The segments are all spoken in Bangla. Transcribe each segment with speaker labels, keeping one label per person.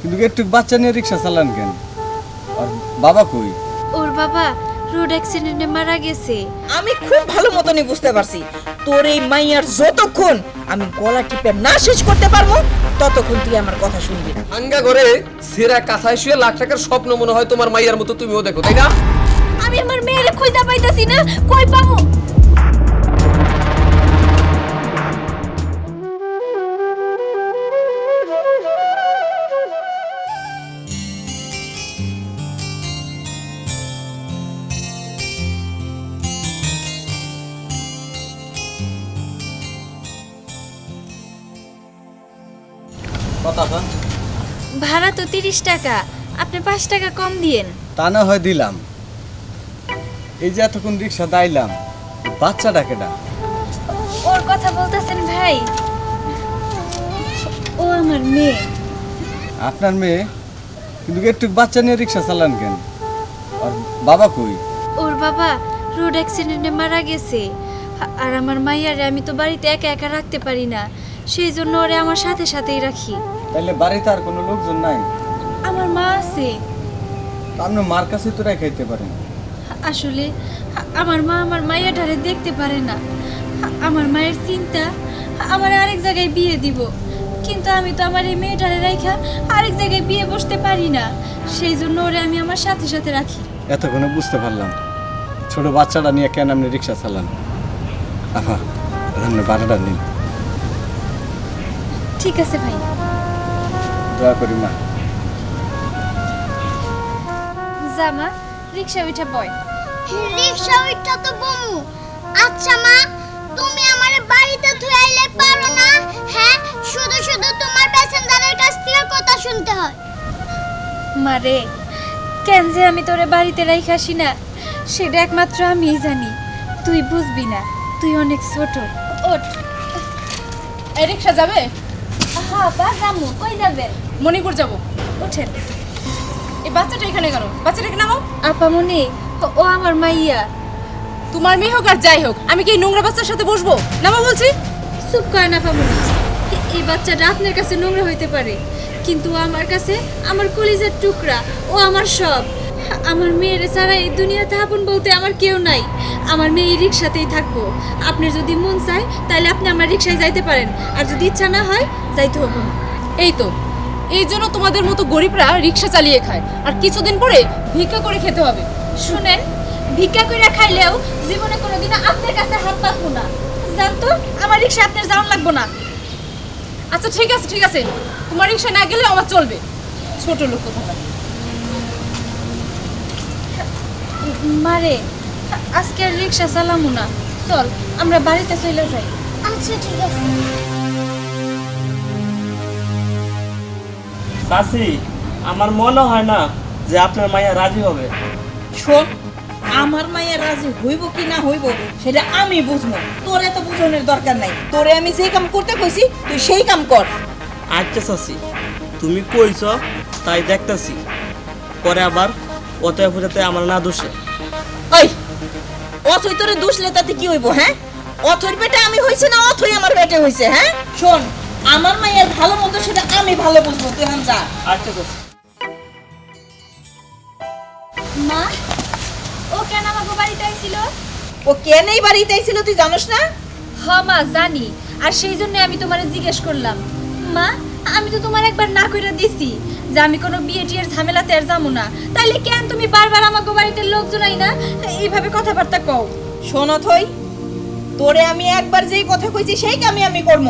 Speaker 1: কিন্তু একটু বাচ্চা নিয়ে রিক্সা চালান কেন? আর বাবা কই?
Speaker 2: ওর বাবা রোড অ্যাক্সিডেন্টে মারা গেছে।
Speaker 3: আমি খুব ভালো মতনই বুঝতে পারছি। তোর এই মাইয়ার যতক্ষণ আমি গলা টিপে না শেষ করতে পারব ততক্ষণ তুই আমার কথা শুনবি না।
Speaker 4: আঙ্গা ঘরে সেরা কাঁথায় শুয়ে লাখ টাকার স্বপ্ন মনে হয় তোমার মাইয়ার মতো তুমিও দেখো তাই না?
Speaker 2: আমি আমার মেয়েরে খুঁজে পাইতাছি না কই ভাড়া তো তিরিশ টাকা। আপনি পাঁচ টাকা কম দিয়েন।
Speaker 1: তা না হয় দিলাম। এই যে এতক্ষণ রিক্সা দাইলাম বাচ্চাটা কেটা
Speaker 2: ওর কথা বলতেছেন ভাই। ও আমার মেয়ে।
Speaker 1: আপনার মেয়ে? কিন্তু একটু বাচ্চা নিয়ে রিক্সা চালান কেন? আর বাবা কই?
Speaker 2: ওর বাবা রোড অ্যাক্সিডেন্টে মারা গেছে। আর আমার মাইয়ারে আমি তো বাড়িতে একা একা রাখতে পারি না। সেই জন্য ওরে আমার সাথে সাথেই রাখি।
Speaker 1: তাইলে বাড়িতে আর কোনো লোকজন নাই?
Speaker 2: আমার মা আছে।
Speaker 1: আপনি মার কাছে তো রেখাইতে পারেন।
Speaker 2: আসলে আমার মা আমার মাইয়াটারে দেখতে পারে না। আমার মায়ের চিন্তা আমার আরেক জায়গায় বিয়ে দিব। কিন্তু আমি তো আমার এই মেয়েটারে রাইখা আরেক জায়গায় বিয়ে বসতে পারি না। সেই জন্য ওরে আমি আমার সাথে সাথে রাখি।
Speaker 1: এতক্ষণে বুঝতে পারলাম। ছোট বাচ্চাটা নিয়ে কেন আপনি রিক্সা চালান? আহা আপনি বাড়াটা নিন
Speaker 2: ঠিক আছে ভাই।
Speaker 1: দয়া করি মা
Speaker 2: জামা রিক্সা উঠে বয়।
Speaker 5: রিক্সা ওইটা তো বমু। আচ্ছা মা তুমি আমার বাড়িতে ধুয়াইলে পারো না? হ্যাঁ শুধু শুধু তোমার প্যাসেঞ্জারের কাছ থেকে কথা শুনতে হয়।
Speaker 2: মারে কেন যে আমি তোরে বাড়িতে রাইখা আসি না? সেটা একমাত্র আমিই জানি। তুই বুঝবি না তুই অনেক ছোট। ওঠ।
Speaker 6: রিক্সা যাবে?
Speaker 2: হ্যাঁ বা জামু কই যাবেন
Speaker 6: মণিপুর যাব।
Speaker 2: ওঠেন।
Speaker 6: এই বাচ্চাটা এখানে কেন? বাচ্চাটাকে নামাও।
Speaker 2: আপামনি ও- ও আমার মাইয়া।
Speaker 6: তোমার মেয়ে হোক আর যাই হোক আমি কি এই নোংরা বাচ্চার সাথে বসবো? নামা বলছি।
Speaker 2: চুপ করে না পামনি এ- এই বাচ্চাটা আপনার কাছে নোংরা হইতে পারে। কিন্তু আমার কাছে আমার কলিজার টুকরা। ও আমার সব। আমার মেয়ের ছাড়া এই দুনিয়াতে আপন বলতে আমার কেউ নাই। আমার মেয়ে এই রিক্সাতেই থাকব। আপনি যদি মন চায় তাহলে আপনি আমার রিক্সায় যাইতে পারেন। আর যদি ইচ্ছা না হয় যাইতে হবে।
Speaker 6: এই তো। এই জন্য তোমাদের মতো গরিবরা রিক্সা চালিয়ে খায়। আর কিছুদিন পরে ভিক্ষা করে খেতে হবে।
Speaker 2: শুনেন, ভিক্ষা কইরা খাইলেও জীবনে কোনোদিন আপনার কাছে হাত পাতবো না। জানতো, আমার রিক্সা আপনার যাওয়ান লাগবো না।
Speaker 6: আচ্ছা ঠিক আছে ঠিক আছে। তোমার রিক্সা না গেলে আমার চলবে। ছোট লোক কোথাকার।
Speaker 2: মারে, আজকে রিক্সা চালামু না। চল, আমরা বাড়িতে চলে যাই।
Speaker 5: আচ্ছা ঠিক আছে।
Speaker 7: চাচি আমার মনে হয় না যে আপনার মাইয়া রাজি হবে।
Speaker 3: শোন আমার মাইয়া রাজি হইব কি না হইব সেটা আমি বুঝব। তোর এত বুঝনের দরকার নাই। তোরে আমি যেই কাম করতে কইছি তুই সেই কাম কর।
Speaker 7: আচ্ছা চাচি তুমি কইছ তাই দেখতেছি। পরে আবার অতএব যাতে আমার না দোষে।
Speaker 3: ওই অথই তোরে দুষলে তাতে কি হইব হ্যাঁ? অথর পেটে আমি হইছে না অথই আমার পেটে হইছে হ্যাঁ? শোন আমার মায়ের ভালো মতো সেটা আমি ভালো বুঝব তুই হান যা।
Speaker 7: আচ্ছা
Speaker 2: মা ও কেন আমাকে বাড়িতে আইছিল?
Speaker 3: ও কেন এই বাড়িতে আইছিল তুই জানোস না?
Speaker 2: হ মা জানি। আর সেই জন্য আমি তোমারে জিজ্ঞেস করলাম। মা আমি তো তোমার একবার না কইরা দিছি যে আমি কোনো বিয়ে টিয়ের ঝামেলাতে আর যাব না। তাইলে কেন তুমি বারবার আমাকে বাড়িতে লোকজন আই না? এইভাবে কথাবার্তা কও।
Speaker 3: শোন অথই তোরে আমি একবার যেই কথা কইছি সেই কামই আমি করব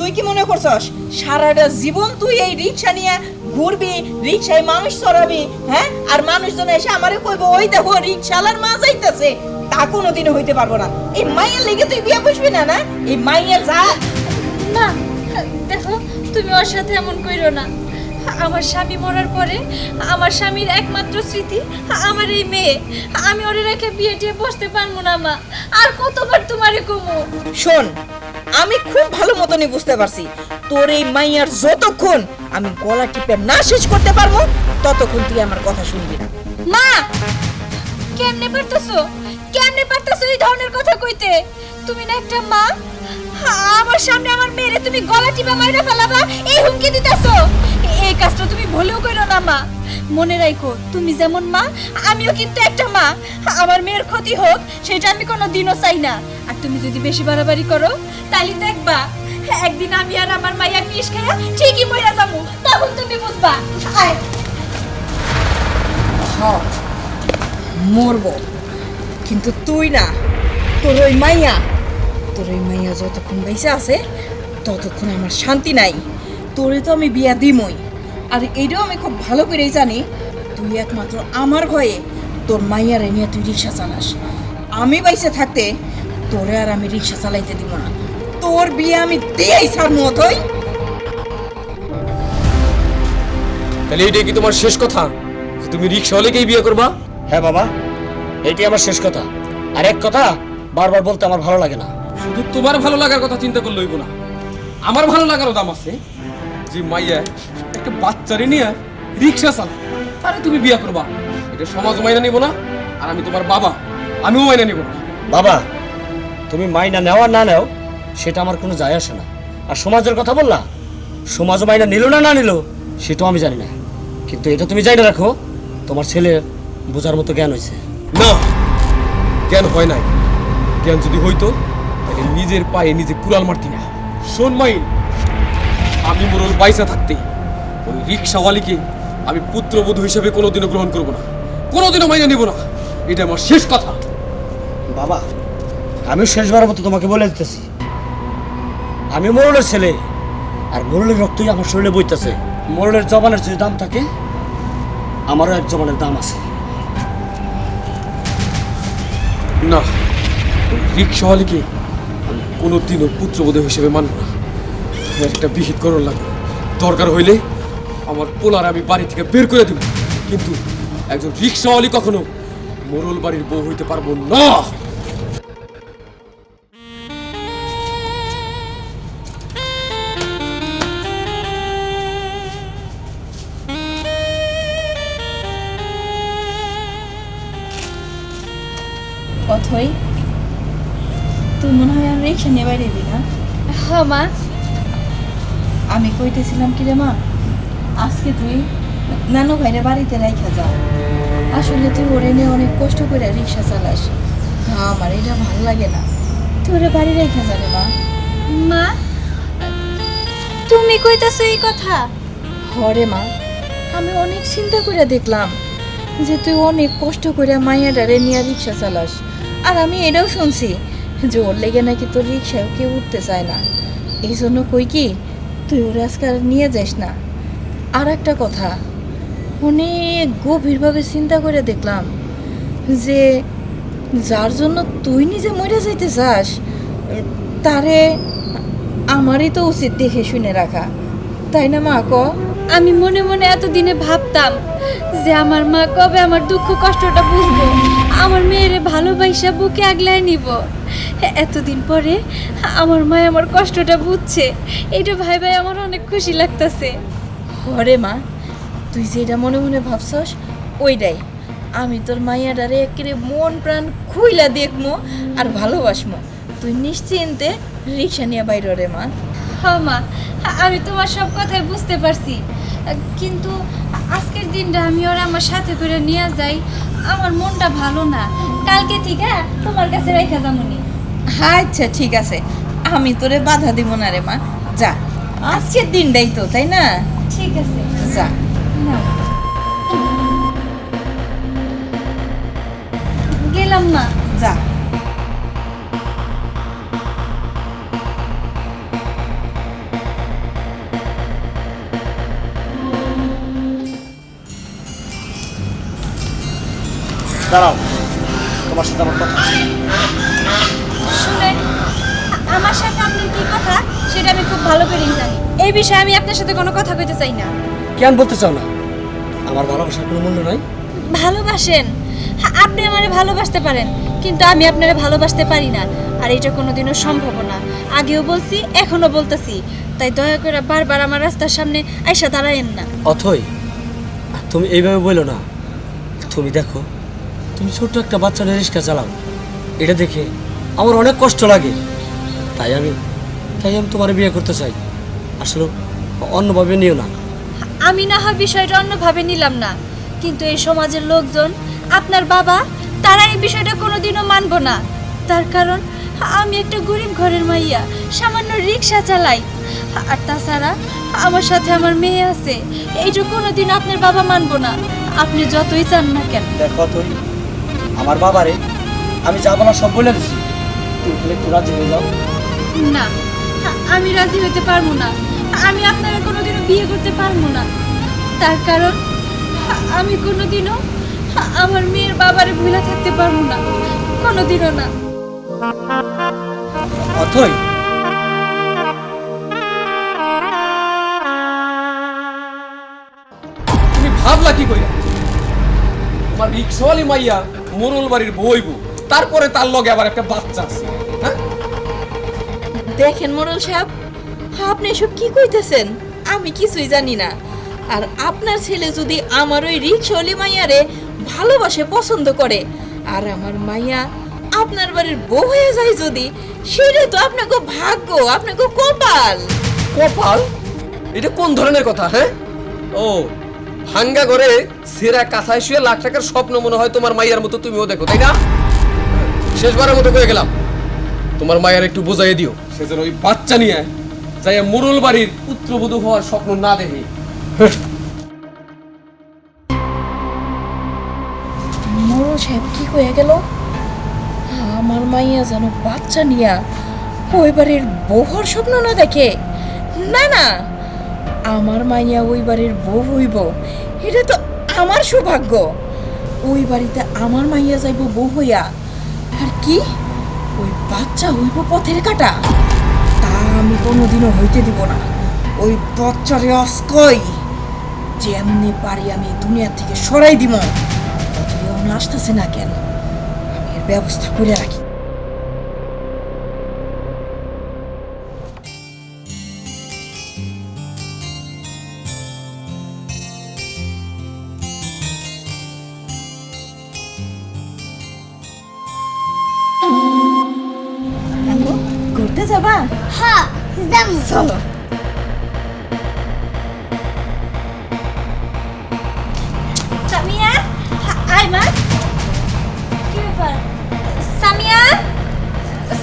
Speaker 3: তুই কি মনে করছস? সারাটা জীবন তুই এই রিক্সা নিয়ে ঘুরবি, রিক্সায় মানুষ চড়াবি হ্যাঁ? আর মানুষজন এসে আমারে কইবো, ওই দেখো রিক্সালার মা যাইতেছে। তা কোনোদিনও হইতে পারব না। এই মাইয়ের লেগে তুই বিয়ে বসবি না না? এই মাইয়ের যা
Speaker 2: না, দেখো, তুমি ওর সাথে এমন কইরো না। আমার স্বামী মরার পরে আমার স্বামীর একমাত্র স্মৃতি আমার এই মেয়ে। আমি ওরে রেখে বিয়ে টিয়ে বসতে পারব না মা। আর কতবার তোমারে কমু?
Speaker 3: শোন আমি খুব ভালো মতনই বুঝতে পারছি। তোর এই মাইয়ার যতক্ষণ আমি গলা টিপে না শেষ করতে পারব ততক্ষণ তুই আমার কথা শুনবি না।
Speaker 2: মা কেমনে পারতেছো? কেমনে পারতেছো এই ধরনের কথা কইতে? তুমি না একটা মা আমার সামনে আমার মেয়েরে তুমি গলা টিপা মাইরা ফেলাবা, এই হুমকি দিতেছো। এই কাজটা তুমি ভুলে মনে রাখো তুমি যেমন মা, আমিও কিন্তু একটা মা। আমার মেয়ের ক্ষতি হোক, সেটা আমি কোনো দিনও চাই না। আর তুমি যদি বেশি বাড়াবাড়ি করো, তাহলে দেখবা একদিন আমি আর আমার মাইয়া মিশ খাইয়া ঠিকই মইরা যাব, তখন তুমি বুঝবা। আয়।
Speaker 3: মরবো। কিন্তু তুই না, তোর ওই মাইয়া তোর ওই মাইয়া যতক্ষণ বেঁচে আছে ততক্ষণ আমার শান্তি নাই। তোরে তো আমি বিয়া দিমই। আর এটাও আমি খুব ভালো করেই জানি তুই একমাত্র আমার ভয়ে তোর মাইয়ারে নিয়ে তুই রিক্সা চালাস। আমি বাইসে থাকতে তোরে আর আমি রিক্সা চালাইতে দিব না। তোর বিয়ে আমি দিয়েই ছাড় মতই
Speaker 4: তাহলে এইটাই কি তোমার শেষ কথা? তুমি রিক্সা হলেকেই বিয়ে করবা?
Speaker 8: হ্যাঁ বাবা এটি আমার শেষ কথা। আর এক কথা বারবার বলতে আমার ভালো লাগে না।
Speaker 4: শুধু তোমার ভালো লাগার কথা চিন্তা করলে হইব না। আমার ভালো লাগারও দাম আছে। যে মাইয়া একটা বাচ্চারে নিয়ে রিক্সা চালা তারে তুমি বিয়ে করবা। এটা সমাজ মাইনা নিব না আর আমি তোমার বাবা। আমিও মাইনা নিব না।
Speaker 8: বাবা তুমি মাইনা নেওয়া না নেও সেটা আমার কোনো যায় আসে না। আর সমাজের কথা বললা সমাজ মাইনা নিল না না নিল সেটাও আমি জানি না। কিন্তু এটা তুমি জানি রাখো তোমার ছেলে বোঝার মতো জ্ঞান হয়েছে
Speaker 4: না জ্ঞান হয় নাই। জ্ঞান যদি হইতো তাহলে নিজের পায়ে নিজে কুড়াল মারতি না। শোন মাইন আমি মোরল বাইসা থাকতে ওই রিক্সাওয়ালিকে আমি পুত্রবধূ হিসেবে কোনোদিনও গ্রহণ করব না। কোনোদিনও মাইনে নিব না। এটা আমার শেষ কথা।
Speaker 8: বাবা আমি শেষবারের মতো তোমাকে বলে দিতেছি। আমি মোরলের ছেলে আর মোরলের রক্তই আমার শরীরে বইতেছে। মোরলের জবানের যে দাম থাকে আমারও এক জবানের দাম আছে।
Speaker 4: না রিক্সাওয়ালিকে আমি কোনোদিনও পুত্রবধূ হিসেবে মানব না। একটা বিহিত করার লাগবে। দরকার হইলে আমার পোলার আমি বাড়ি থেকে বের করে দিব। কিন্তু একজন রিক্সাওয়ালি কখনো মোরল বাড়ির বউ হইতে পারব না।
Speaker 3: অথই তুই মনে হয় আর রিক্সা নিয়ে বাইরে দিবি না?
Speaker 2: হ্যাঁ মা।
Speaker 3: আমি কইতেছিলাম কি রে মা আজকে তুই নানু ভাইরে বাড়িতে রাইখা যা আসলে তুই ওরে নিয়ে অনেক কষ্ট করে রিক্সা চালাস। হ্যাঁ আমার এটা ভালো লাগে না। তুই ওরে বাড়ি রাইখা যা রে মা।
Speaker 2: মা তুমি কইতাছো এই কথা?
Speaker 3: হরে মা। আমি অনেক চিন্তা করে দেখলাম যে তুই অনেক কষ্ট করে মাইয়াডারে নিয়ে রিক্সা চালাস। আর আমি এটাও শুনছি যে ওর লেগে নাকি তোর রিক্সায় কেউ উঠতে চায় না। এই জন্য কই কি, তুই ওর আজকে আর নিয়ে যাস না। আর একটা কথা, অনেক গভীরভাবে চিন্তা করে দেখলাম যে যার জন্য তুই নিজে মরে যাইতে চাস, তারে আমারই তো উচিত দেখে শুনে রাখা। তাই না মা ক?
Speaker 2: আমি মনে মনে এতদিনে ভাবতাম যে আমার মা কবে আমার দুঃখ কষ্টটা বুঝব। আমার মেয়েরে ভালোবাসা বুকে আগলায় নিব। এতদিন পরে আমার মা আমার কষ্টটা বুঝছে। এটা ভাই ভাই আমার অনেক খুশি লাগতাছে।
Speaker 3: হরে মা তুই যেটা মনে মনে ভাবছস ওইটাই। আমি তোর মাইয়াডারে একেবারে মন প্রাণ খুইলা দেখমো আর ভালোবাসমো। তুই নিশ্চিন্তে রিক্সা নিয়ে বাইর রে মা।
Speaker 2: হ্যাঁ মা আমি তোমার সব কথাই বুঝতে পারছি। কিন্তু আজকের দিনটা আমি ওরা আমার সাথে করে নিয়ে যাই আমার মনটা ভালো না। কালকে থেকে তোমার কাছে রেখে যামুনি।
Speaker 3: আচ্ছা ঠিক আছে। আমি তোরে বাধা দিব না রে মা। যা। আজকের দিনটাই তো তাই না?
Speaker 2: ঠিক আছে।
Speaker 3: যা।
Speaker 2: গেলাম মা
Speaker 3: যা।
Speaker 8: দাঁড়াও। তোমার সাথে আমার কথা
Speaker 2: আমার সাথে আপনার কি কথা সেটা আমি খুব ভালো করেই জানি। এই বিষয়ে আমি আপনার সাথে কোনো কথা কইতে চাই না।
Speaker 8: কেন বলতে চাও না? আমার ভালোবাসার কোনো মূল্য নাই।
Speaker 2: ভালোবাসেন? আপনি আমারে ভালোবাসতে পারেন কিন্তু আমি আপনারে ভালোবাসতে পারি না আর এটা কোনোদিনও সম্ভব না। আগেও বলছি এখনও বলতেছি। তাই দয়া করে বারবার আমার রাস্তার সামনে আইসা দাঁড়ায়েন না।
Speaker 8: অথই তুমি এইভাবে বলো না। তুমি দেখো তুমি ছোট্ট একটা বাচ্চা রিক্সা চালাও। এটা দেখে আমার অনেক কষ্ট লাগে। তাই আমি তাই আমি তোমার বিয়ে করতে চাই। আসলে অন্যভাবে নিও না।
Speaker 2: আমি না হয় বিষয়টা অন্যভাবে নিলাম না। কিন্তু এই সমাজের লোকজন আপনার বাবা তারা এই বিষয়টা কোনোদিনও মানব না। তার কারণ আমি একটা গরিব ঘরের মাইয়া সামান্য রিক্সা চালাই। আর তাছাড়া আমার সাথে আমার মেয়ে আছে। এই এইটা কোনোদিন আপনার বাবা মানব না। আপনি যতই চান না কেন।
Speaker 8: দেখো তুই আমার বাবারে আমি যা না সব বলে দিছি। একটু রাজি হয়ে যাও।
Speaker 2: না। আমি রাজি হতে পারব না। আমি আপনারা কোনোদিনও বিয়ে করতে পারব না। তার কারণ, আমি কোনোদিনও আমার মেয়ের বাবারে ভুলে থাকতে পারব না। কোনোদিনও না।
Speaker 4: অথই। তুমি ভাবলা কি কইরা? তোমার রিক্সাওয়ালি মাইয়া মোরল বাড়ির বইব তারপরে তার লগে আবার একটা বাচ্চা আছে।
Speaker 3: দেখেন মোরল সাহেব, আপনি এসব কি কইতেছেন? আমি কিছুই জানি না। আর আপনার ছেলে যদি আমার ওই রিক্সলি মাইয়ারে ভালোবাসে, পছন্দ করে, আর আমার মাইয়া আপনার বাড়ির বউ হয়ে যায় যদি, সেটা তো আপনাকে ভাগ্য, আপনাকে কপাল।
Speaker 4: কপাল? এটা কোন ধরনের কথা হ্যাঁ? ও, ভাঙ্গা ঘরে সেরা কাঁথায় শুয়ে লাখ টাকার স্বপ্ন মনে হয় তোমার মাইয়ার মতো তুমিও দেখো, তাই না? শেষবারের মতো কয়ে গেলাম। তোমার মায়ের একটু বোঝাই দিও। সে যেন ওই বাচ্চা নিয়ে যাই মুরুল বাড়ির পুত্রবধূ হওয়ার স্বপ্ন না দেখে।
Speaker 3: মোরল সাহেব কি কয়ে গেল? আমার মাইয়া যেন বাচ্চা নিয়া ওই বাড়ির বউ হওয়ার স্বপ্ন না দেখে। না না, আমার মাইয়া ওই বাড়ির বউ হইব, এটা তো আমার সৌভাগ্য। ওই বাড়িতে আমার মাইয়া যাইব বউ হইয়া, আর কি? বাচ্চা হইব পথের কাটা? তা আমি কোনোদিনও হইতে দিব না। ওই বচ্চারে অস্কই। যেমনি পারি আমি দুনিয়া থেকে সরাই দিব অথবা আসতেছে না কেন? আমি এর ব্যবস্থা করে রাখি।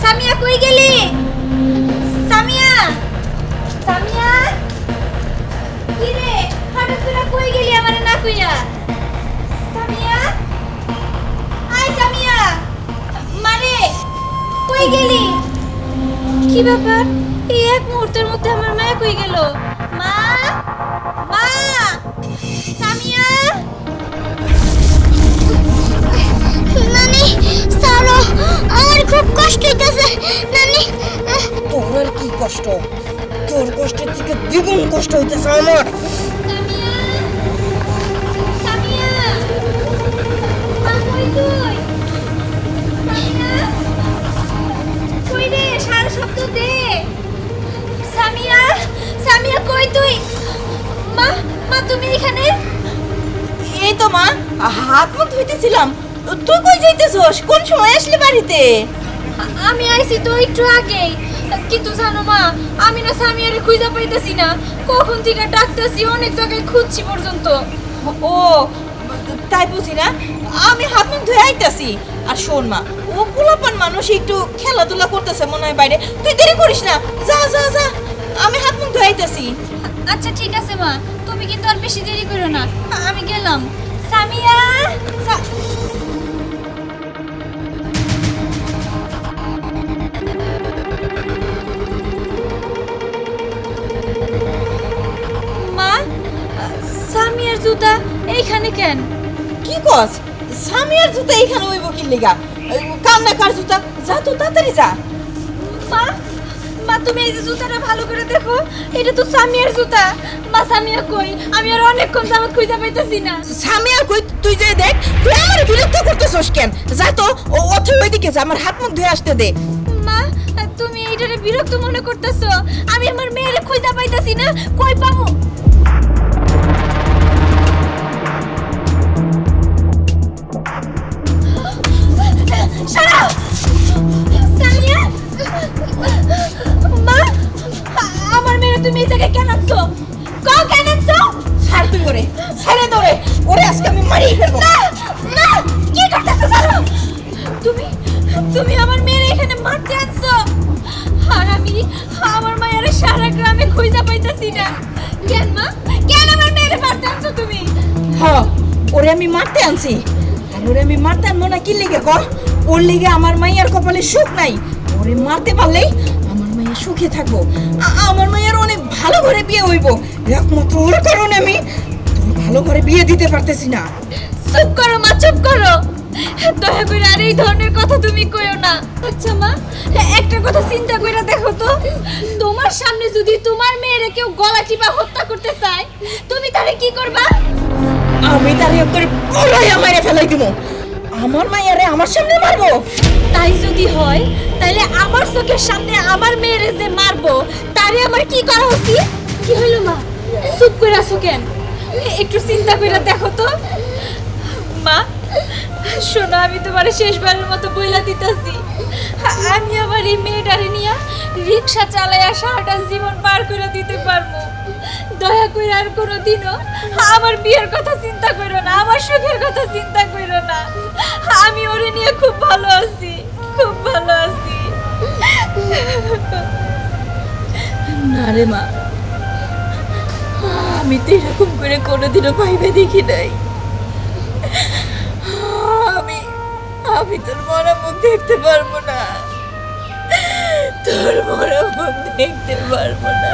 Speaker 2: সামিয়া কই গেলি? সামিয়া সামিয়া? কি রে হঠাৎ করে কই গেলি আমারে না কইয়া? সামিয়া? আয় সামিয়া মানে কই গেলি? কি ব্যাপার? এই এক মুহূর্তের মধ্যে আমার মায়া কই গেল? মা মা, সামিয়া?
Speaker 5: নানি সারো আমার খুব কষ্ট হইতেছে।
Speaker 3: কষ্ট। তোর কষ্টের থেকে দ্বিগুণ কষ্ট হইতেছে আমার।
Speaker 2: তুমি এখানে
Speaker 3: এই হাত ধুইতেছিলাম। তুই কই কোন সময় আসলি বাড়িতে?
Speaker 2: আমি আইছি তো একটু আগেই। কিন্তু জানো মা আমি না সামিয়ারে খুঁজে পাইতেছি না। কখন থেকে ডাকতেছি অনেক জায়গায় খুঁজছি পর্যন্ত।
Speaker 3: ও তাই বুঝি না? আমি হাত মুখ ধুয়ে আইতাছি। আর শোন মা ও পোলাপান মানুষ একটু খেলাধুলা করতেছে মনে হয় বাইরে। তুই দেরি করিস না যা যা যা। আমি হাত মুখ ধুয়ে আইতাছি।
Speaker 2: আচ্ছা ঠিক আছে মা। তুমি কিন্তু আর বেশি দেরি করো না। আমি গেলাম। সামিয়া কেন?
Speaker 3: কি কস? সামিয়ার জুতা এইখানে হইব কি লিগা? কান্না কার জুতা? যা তো তাড়াতাড়ি যা।
Speaker 2: মা মা তুমি এই যে জুতাটা ভালো করে দেখো এটা তো সামিয়ার জুতা। মা সামিয়া কই? আমি আর অনেকক্ষণ যাবত খুঁজে পাইতেছি না।
Speaker 3: সামিয়া কই? তুই যে দেখ তুই আমার বিরক্ত করতেছস কেন? যা তো ও অথই ওইদিকে যা আমার হাত মুখ ধুয়ে আসতে দে।
Speaker 2: মা তুমি এইটারে বিরক্ত মনে করতেছো? আমি আমার মেয়েরে খুঁজে পাইতেছি না কই পাবো? সারাও সামিয়া মা আমার মেয়ে তুমি এই জায়গায় কেন আনছো? কও কেন আনছো?
Speaker 3: ছাড় তুই করে ছেড়ে দরে ওরে। আজকে আমি মারিয়ে ফেলব।
Speaker 2: না না কি করতেছো জানো তুমি তুমি আমার মেয়ের এখানে মারতে আনছো। আর আমি আমার মায়ের সারা গ্রামে খুঁজে পাইতাছি না। কেন মা কেন আমার মেয়ের মারতে আনছো তুমি?
Speaker 3: হ্যাঁ ওরে আমি মারতে আনছি। আর ওরে আমি মারতে আনব না কি লেগে ক ওর লেগে আমার মাইয়ার কপালে সুখ নাই। ওরে মারতে পারলেই আমার মাইয়া সুখে থাকব। আমার মাইয়ার অনেক ভালো ঘরে বিয়ে হইব। একমাত্র ওর কারণে আমি তোর ভালো ঘরে বিয়ে দিতে পারতেছি না।
Speaker 2: চুপ করো মা চুপ করো। দয়া করে আর এই ধরনের কথা তুমি কইও না। আচ্ছা মা একটা কথা চিন্তা করে দেখো তো। তোমার সামনে যদি তোমার মেয়েরে কেউ গলা টিপা হত্যা করতে চায় তুমি তাহলে কি করবা?
Speaker 3: আমি তার করে পড়াইয়া মাইরে ফেলাই দিব আমার মাইয়ারে আমার সামনে মারবো?
Speaker 2: তাই যদি হয় তাহলে আমার চোখের সামনে আমার মেয়েরে যে মারবো, তারে আমার কি করা উচিত? কি হইল মা? চুপ করে আছো কেন? একটু চিন্তা করে দেখো তো। মা, শোনো, আমি তোমার শেষবারের মতো বইলা দিতেছি। আমি আমার এই মেয়েটারে নিয়ে রিক্সা চালাইয়া সারাটা জীবন পার করে দিতে পারব। দয়া করে আর কোনো দিনও আমার বিয়ের কথা চিন্তা করো না, আমার সুখের কথা চিন্তা করো না। আমি ওরে নিয়ে খুব ভালো আছি, খুব ভালো আছি। না রে মা, আমি তো এরকম করে কোনোদিনও ভাইবে দেখি নাই। আমি আমি তোর মরা মুখ দেখতে পারব না। তোর মরা মুখ দেখতে পারব না।